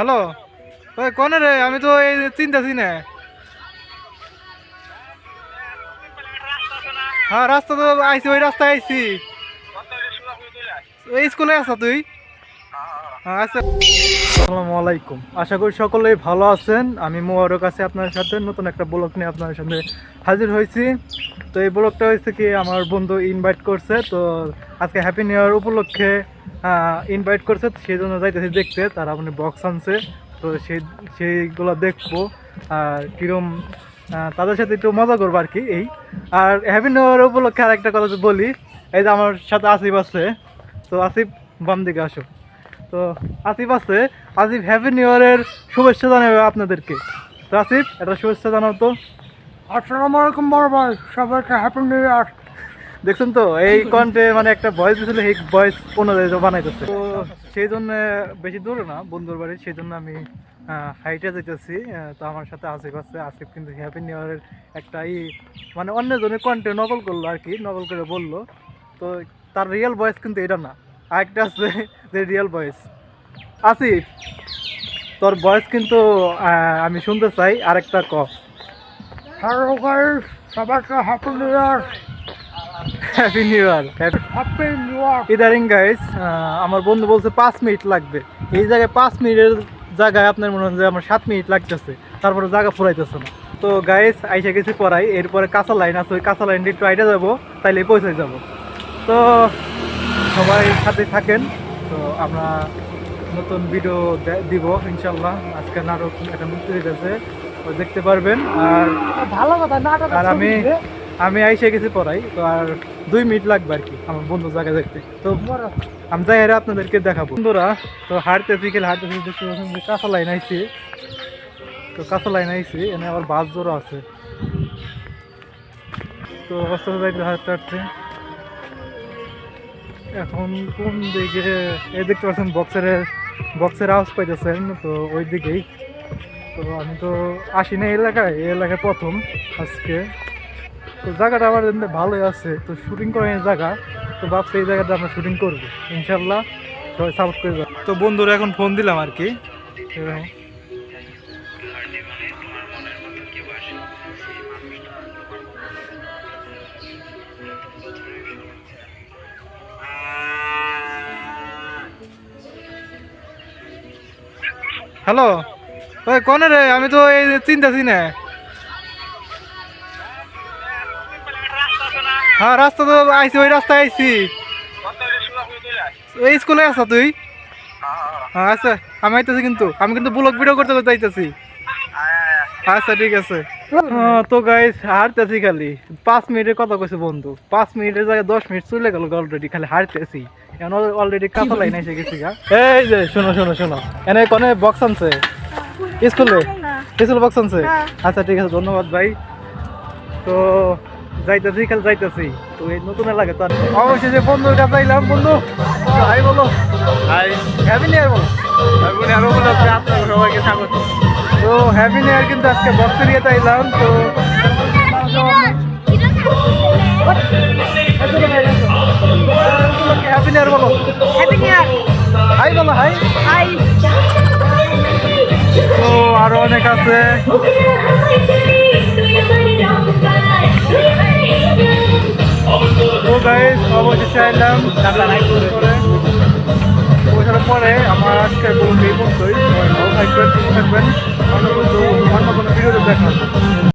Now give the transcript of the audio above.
Hello? ওই কোনে রে? আমি তো এই চিন্তাছি না হ্যাঁ রাস্তা তো আইসি ওই রাস্তায় আইসি এই স্কুলে আছো তুই? আচ্ছা। আসসালামু আলাইকুম। আশা করি সকলেই ভালো আছেন। আমি মোবারক আছি আপনার সাথে। নতুন একটা ব্লগ নিয়ে আপনার সামনে হাজির হয়েছি। তো এই ব্লগটা হয়েছে কি, আমার বন্ধু ইনভাইট করছে। তো আজকে হ্যাপি নিউ ইয়ার উপলক্ষে ইনভাইট করছে। সেই জন্য যাইতেছি দেখতে। তারা আপনি বক্স আনছে। তো সেই সেইগুলো দেখব। আর কিরম তাদের সাথে একটু মজা করব আর কি এই। আর হ্যাপি নিউ ইয়ার উপলক্ষে আর একটা কথা বলি। এই যে আমার সাথে আসিফ আছে। তো আসিফ বাম দিকে আসো। তো আসিফ আছে। আসিফ হ্যাপি নিউ ইয়ারের শুভেচ্ছা জানাবে আপনাদেরকে। তো আসিফ একটা শুভেচ্ছা জানাও তো। আসসালামু আলাইকুম বড় ভাই সবাইকে হ্যাপি নিউ ইয়ার দেখছেন তো এই কন্টে মানে একটা ভয়েস দিয়েছিল এই ভয়েস অনুযায়ী বানাইতেছে। তো সেই জন্য বেশি দূরে না বন্ধুর বাড়ি সেই জন্য আমি হাইটে যেতেছি তো আমার সাথে আসিফ আছে। আসিফ কিন্তু হ্যাপি নিউ ইয়ারের একটা ই মানে অন্যজনের কন্টে নকল করল আর কি নকল করে বলল। তো তার রিয়েল ভয়েস কিন্তু এটা না। আরেকটা আছে যে রিয়েল ভয়েস আসিফ তোর ভয়েস কিন্তু আমি শুনতে চাই আরেকটা ক। হ্যালো গাইস সবাইকে happy new year happy new year happy new year ইদারিং guys আমার বন্ধু বলছে পাঁচ মিনিট লাগবে। এই জায়গায় পাঁচ মিনিটের জায়গায় আপনার মনে হয় যে আমার সাত মিনিট লাগতেছে তারপরে জায়গা ফুরাইতেছে না। তো গাইস আইসা গেছি পড়াই এরপরে কাঁচা লাইন আছে ওই কাঁচা লাইনটা একটু আইটা যাব তাইলে পৌঁছে যাব। তো সবাই সাথে থাকেন। তো আমরা নতুন ভিডিও দিব ইনশাল্লাহ আজকে নাটক একটা মুক্তি হইতেছে। দেখতে পারবেন আর ভালো কথা নাটক আর আমি আমি আইসে গেছি পড়াই। তো আর দুই মিনিট লাগবে আর কি আমার বন্ধু জায়গা দেখতে। তো আমি যাই আর আপনাদেরকে দেখাবো। বন্ধুরা তো হাঁটতে বিকেল হাঁটতে দেখতে পাচ্ছেন কাঁচা লাইন আইছি। তো কাঁচা লাইন আইছি এনে আবার বাস জোরও আছে। তো অবস্থা যাইতে হাঁটতে হাঁটতে। এখন কোন দিকে? এই দেখতে পাচ্ছেন বক্সের বক্সের আওয়াজ পাইতেছেন তো ওই দিকেই। তো আমি তো আসি না এই এলাকায় এই এলাকায় প্রথম আজকে। তো জায়গাটা আমার ভালোই আছে তো শুটিং করার জায়গা। তো ভাবছি এই জায়গাটা আমরা শুটিং করব ইনশাল্লাহ সবাই সাপোর্ট করে যাব। তো বন্ধুরা এখন ফোন দিলাম আর কি। এরকম। হ্যালো? ওই কনে রে? আমি তো এই চিনতেছি না হ্যাঁ রাস্তা তো আইসি ওই রাস্তায় আইসি এই স্কুলে আসা তুই? হ্যাঁ আচ্ছা আমি আইতেছি কিন্তু। আমি কিন্তু ব্লক ভিডিও করতে করতে আইতেছি। আচ্ছা ঠিক আছে। হ্যাঁ, তো গাইস হারতেছি খালি। পাঁচ মিনিটের কথা কইছে বন্ধু। পাঁচ মিনিটের জায়গায় দশ মিনিট চলে গেল অলরেডি খালি হারতেছি। এখন অলরেডি কাঁচা লাইন এসে গেছি গা। এই যে শোনো শোনো শোনো। এনে কোনে বক্স আনছে? স্কুলে? স্কুল বক্স আনছে? আচ্ছা ঠিক আছে ধন্যবাদ ভাই। তো যাইতেছি খালি যাইতেছি। তো এই নতুন এলাকা তো যে বন্ধুর কাছে আইলাম বন্ধু। হাই বলো। হাই হ্যাপি নিউ ইয়ার বলো। হ্যাপি নিউ ইয়ার বলো আপনার সবাইকে স্বাগত। তো হ্যাপি নিউ ইয়ার কিন্তু আজকে বক্সের ইয়েতে আইলাম তো হ্যাপি নিউ ইয়ার বলো। হাই বলো হাই তো আরও অনেক আছে। তো গাইস অবশেষে আইলাম পরে পরে আমার আজকের কোনো ভালো থাকবেন থাকবেন। অন্য কোনো ভিডিওতে দেখা